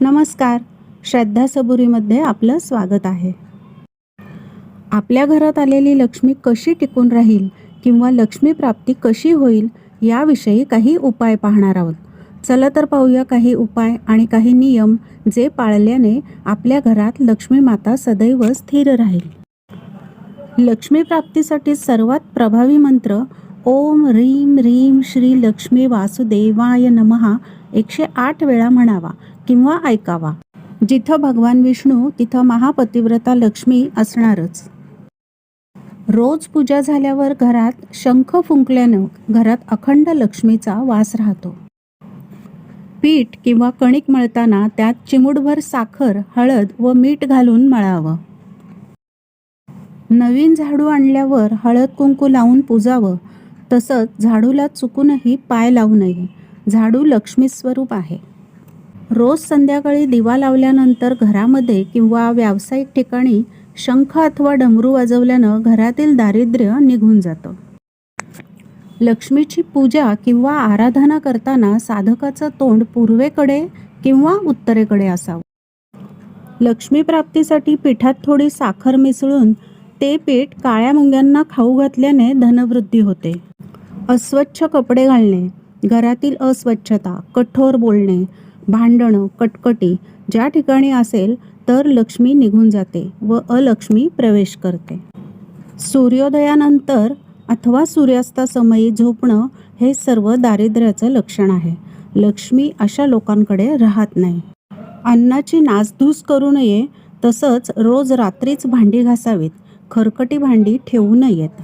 नमस्कार. श्रद्धा सबुरीमध्ये आपलं स्वागत आहे. आपल्या घरात आलेली लक्ष्मी कशी टिकून राहील किंवा लक्ष्मी प्राप्ती कशी होईल याविषयी काही उपाय पाहणार आहोत. चला तर पाहूया काही उपाय आणि काही नियम जे पाळल्याने आपल्या घरात लक्ष्मी माता सदैव स्थिर राहील. लक्ष्मी प्राप्तीसाठी सर्वात प्रभावी मंत्र ओम रीम रीम श्री लक्ष्मी वासुदेवाय नमहा एकशे आठ वेळा म्हणावा. किंवा ऐकावा. जिथं भगवान विष्णू तिथं महापतिव्रता लक्ष्मी असणारच. रोज पूजा झाल्यावर घरात शंख फुंकल्यानं घरात अखंड लक्ष्मीचा वास राहतो. पीठ किंवा कणिक मळताना त्यात चिमुडभर साखर हळद व मीठ घालून मळावं. नवीन झाडू आणल्यावर हळद कुंकू लावून पुजावं. तसंच झाडूला चुकूनही पाय लावू नये. झाडू लक्ष्मी स्वरूप आहे. रोज संध्याकाळी दिवा लावल्यानंतर घरामध्ये किंवा व्यावसायिक ठिकाणी शंख अथवा डमरू वाजवल्यानं घरातील दारिद्र्य निघून जातं. लक्ष्मीची पूजा किंवा आराधना करताना साधकाचं तोंड पूर्वेकडे किंवा उत्तरेकडे असावं. लक्ष्मी प्राप्तीसाठी पिठात थोडी साखर मिसळून ते पीठ काळ्या मुंग्यांना खाऊ घातल्याने धनवृद्धी होते. अस्वच्छ कपडे घालणे घरातील अस्वच्छता कठोर बोलणे भांडणं कटकटी ज्या ठिकाणी असेल तर लक्ष्मी निघून जाते व अलक्ष्मी प्रवेश करते. सूर्योदयानंतर अथवा सूर्यास्तासमयी झोपणं हे सर्व दारिद्र्याचं लक्षण आहे. लक्ष्मी अशा लोकांकडे राहत नाही. अन्नाची नासधूस करू नये तसंच रोज रात्रीच भांडी घासावीत खरकटी भांडी ठेवू नयेत.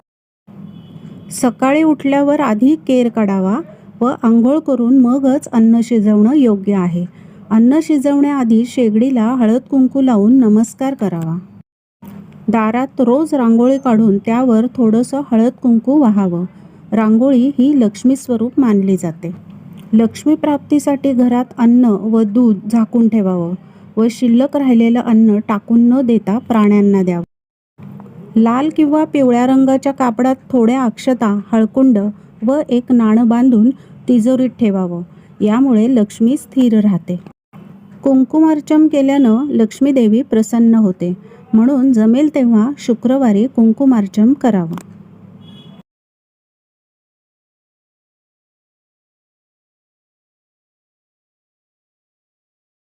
सकाळी उठल्यावर आधी केर काढावा व आंघोळ करून मगच अन्न शिजवणं योग्य आहे. अन्न शिजवण्याआधी शेगडीला हळद कुंकू लावून नमस्कार करावा. दारात रोज रांगोळी काढून त्यावर थोडंसं हळद कुंकू वाहावं. रांगोळी ही लक्ष्मी स्वरूप मानली जाते. लक्ष्मी प्राप्तीसाठी घरात अन्न व दूध झाकून ठेवावं व शिल्लक राहिलेलं अन्न टाकून न देता प्राण्यांना द्यावं. लाल किंवा पिवळ्या रंगाच्या कापडात थोड्या अक्षता हळकुंड व एक नाणं बांधून तिजोरीत ठेवावं. यामुळे लक्ष्मी स्थिर राहते. कुंकुमार्चन केल्यानं लक्ष्मीदेवी प्रसन्न होते. म्हणून जमेल तेव्हा शुक्रवारी कुंकुमार्चन करावं.